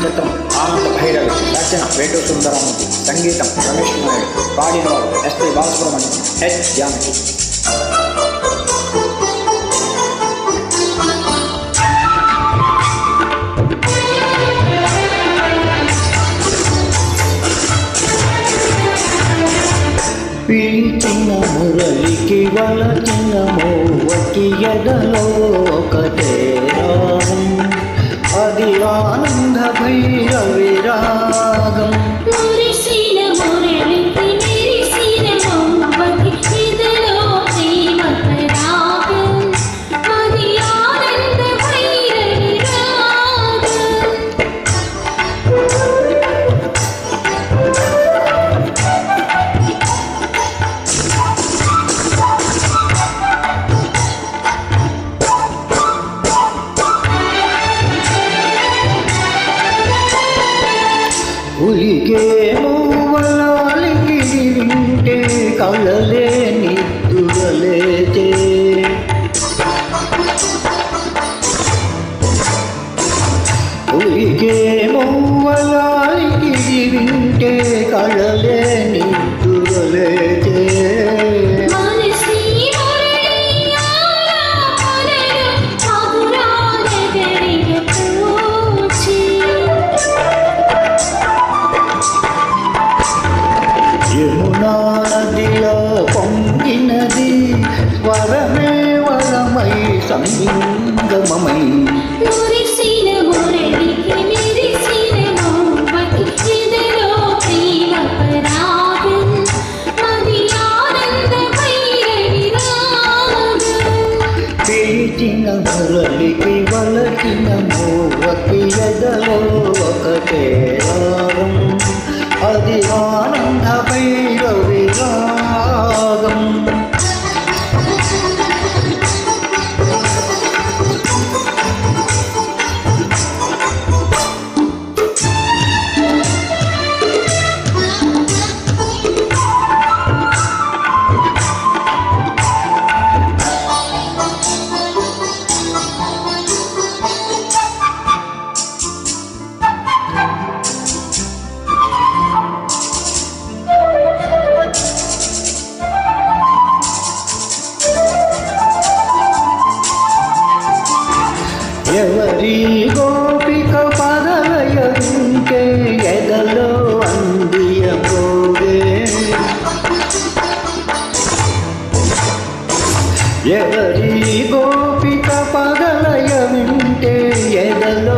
నృత్యం ఆనంద భైరవి రచన వేటూరు సుందరమూర్తి సంగీతం రమేష్ నాయుడు పాడినవాడు ఎస్పి బాలసుబ్రహ్మణ్యం హెచ్ జానకి. పీచిన మురళికి వలచిన మోవకి ఎదలో ఒకటేరా. ఉలిగే మూవలాలికి వింటే కలలే నిద్దురలేతే ఉలిగే పీచిన మురళికి వలచిన మూవకి ఎదలో ఒకటే రాగం ఎవరి గోపిక పదలయ ఎదలో అందియ పోగే. ఎవరి గోపిక పదలయ వింటే ఎదలో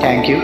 భైరవి రాగం థ్యాంక్ యూ